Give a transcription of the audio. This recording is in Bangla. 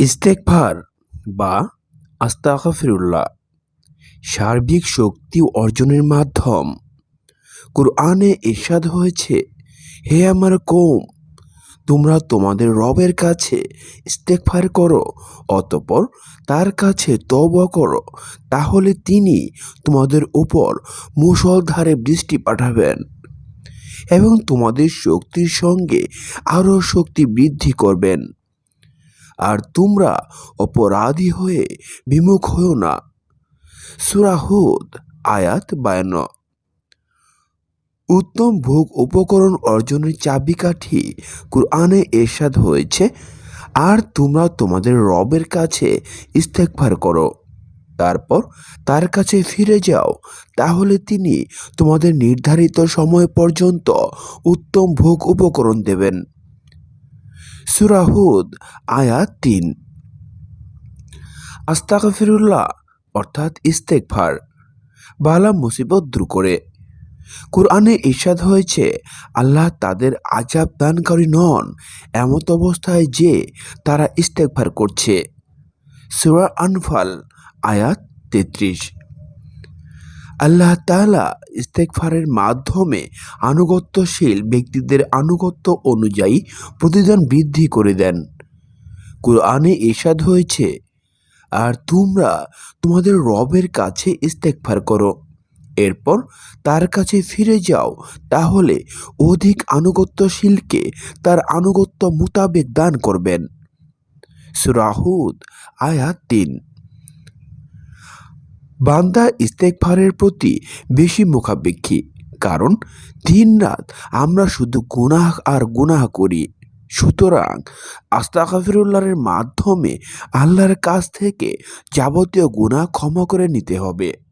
ইস্তেকভার বা আস্তাগফিরুল্লাহ, সার্বিক শক্তি অর্জনের মাধ্যম। কুরআনে ইরশাদ হয়েছে, হে আমার কৌম তোমরা তোমাদের রবের কাছে ইস্তেকফার করো, অতপর তার কাছে তওবা করো, তাহলে তিনি তোমাদের উপর মুষলধারে বৃষ্টি পাঠাবেন। এবং তোমাদের শক্তির সঙ্গে আরও শক্তি বৃদ্ধি করবেন। আর তোমরা অপরাধী হয়ে বিমুখ হও না। সুরাহুদ আয়াত বায়ান্ন। উত্তম ভোগ উপকরণ অর্জনের চাবিকাঠি কুরআনে এরশাদ হয়েছে। আর তোমরা তোমাদের রবের কাছে ইস্তেকভার করো। তারপর তার কাছে ফিরে যাও। তাহলে তিনি তোমাদের নির্ধারিত সময় পর্যন্ত উত্তম ভোগ উপকরণ দেবেন। সুরাহুদ আয়াত তিন। আস্তাগফিরুল্লাহ, অর্থাৎ ইস্তেকভার বালা মুসিবত দূর করে। কোরআনে ইরশাদ হয়েছে, আল্লাহ তাদের আজাব দানকারী নন, এমত অবস্থায় যে তারা ইস্তেকভার করছে। সুরা আনফাল আয়াত তেত্রিশ। আল্লাহ তাআলা ইস্তেকফারের মাধ্যমে আনুগত্যশীল ব্যক্তিদের আনুগত্য অনুযায়ী প্রতিদান বৃদ্ধি করে দেন। কোরআনে ইরশাদ হয়েছে, আর তোমরা তোমাদের রবের কাছে ইস্তেকফার করো। এরপর তার কাছে ফিরে যাও, তাহলে অধিক আনুগত্যশীলকে তার আনুগত্য মোতাবেক দান করবেন। সুরাহুদ আয়াত তিন। বান্দা ইস্তেকফারের প্রতি বেশি মুখাপেক্ষী, কারণ দিন রাত আমরা শুধু গুনাহ আর গুনাহ করি। সুতরাং আস্তাগফিরুল্লাহর মাধ্যমে আল্লাহর কাছ থেকে যাবতীয় গুনাহ ক্ষমা করে নিতে হবে।